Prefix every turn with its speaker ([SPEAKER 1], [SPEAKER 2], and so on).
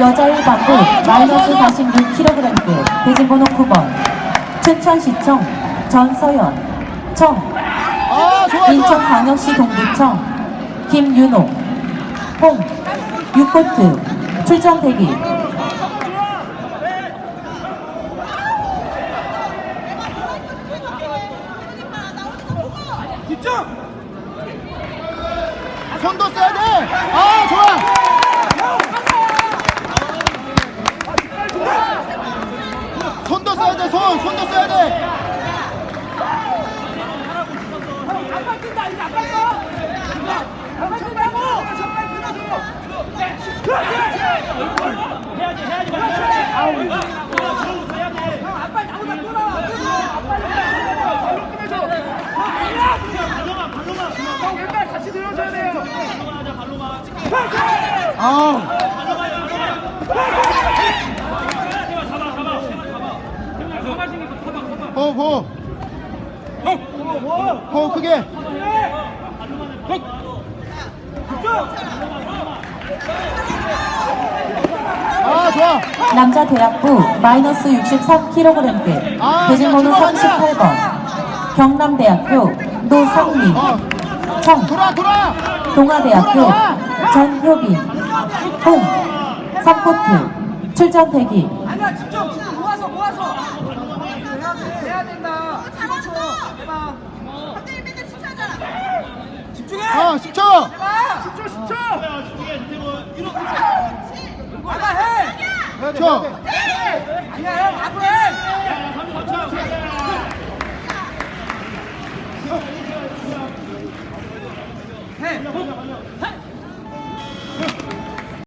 [SPEAKER 1] 여자 일반부 마이너스 46kg급 배진번호 9번. 춘천시청 전서연 청.
[SPEAKER 2] 아.
[SPEAKER 1] 인천광역시 동부청 김윤호. 홍. 6코트. 출전 대기.
[SPEAKER 2] 손도 써야 돼. 아, 좋아. 손도 써야 돼. 손, 손도 써야 돼. 아, 호흡, 호흡. 호흡 크게. 아, 좋아.
[SPEAKER 1] 남자 대학부 마이너스 63kg급
[SPEAKER 2] 아,
[SPEAKER 1] 배진번호
[SPEAKER 2] 야, 들어간다.
[SPEAKER 1] 38번 경남대학교 노성민
[SPEAKER 2] 어,
[SPEAKER 1] 청
[SPEAKER 2] 돌아, 돌아.
[SPEAKER 1] 동아대학교. 전효빈 홍 3코트 출전 대기
[SPEAKER 3] 아니야 집중 집중 모아서 모아서 해야 된다. 그렇죠 해봐. 집중해.
[SPEAKER 2] 아, 10초.
[SPEAKER 3] 해봐. 10초 10초. 아까 해
[SPEAKER 2] 10초.
[SPEAKER 3] 아니야 형 앞으로 해. 해.